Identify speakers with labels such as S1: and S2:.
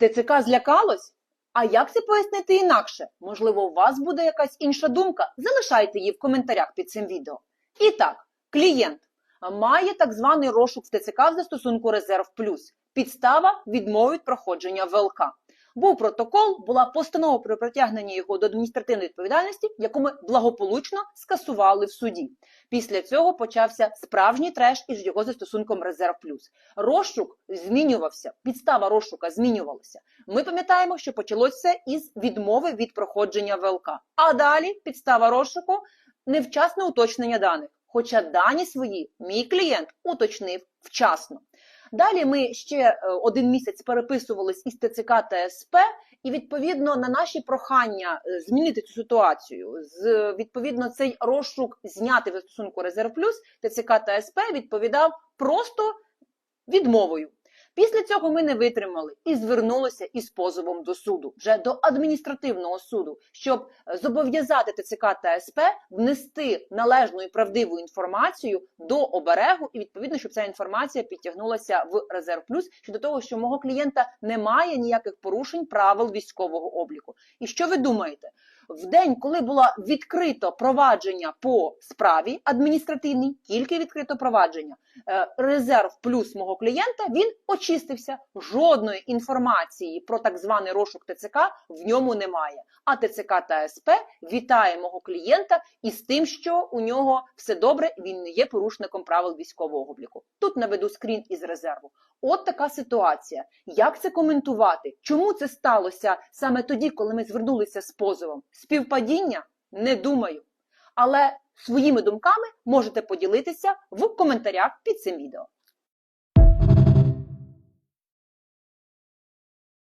S1: ТЦК злякалось? А як це пояснити інакше? Можливо, у вас буде якась інша думка? Залишайте її в коментарях під цим відео. І так, клієнт має так званий розшук в ТЦК в застосунку Резерв Плюс. Підстава відмовить проходження ВЛК. Був протокол, була постанова про притягнення його до адміністративної відповідальності, яку ми благополучно скасували в суді. Після цього почався справжній треш із його застосунком Резерв Плюс. Розшук змінювався, підстава розшука змінювалася. Ми пам'ятаємо, що почалося із відмови від проходження ВЛК. А далі підстава розшуку невчасне уточнення даних. Хоча дані свої мій клієнт уточнив вчасно. Далі ми ще е, один місяць переписувались із ТЦК та СП, і відповідно на наші прохання е, змінити цю ситуацію, з відповідно цей розшук зняти в стосунку Резерв Плюс, ТЦК та СП відповідав просто відмовою. Після цього ми не витримали і звернулися із позовом до суду, вже до адміністративного суду, щоб е, зобов'язати ТЦК та СП внести належну і правдиву інформацію до оберегу, і відповідно, щоб ця інформація підтягнулася в резерв плюс щодо того, що мого клієнта немає ніяких порушень правил військового обліку. І що ви думаєте? В день, коли було відкрито провадження по справі адміністративній, тільки відкрито провадження, е, резерв плюс мого клієнта він очистився. Жодної інформації про так званий розшук ТЦК в ньому немає. А ТЦК та СП вітає мого клієнта із тим, що у нього все добре, він не є порушником правил військового обліку. Тут наведу скрін із резерву. От така ситуація. Як це коментувати? Чому це сталося саме тоді, коли ми звернулися з позовом? Співпадіння? Не думаю. Але своїми думками можете поділитися в коментарях під цим відео.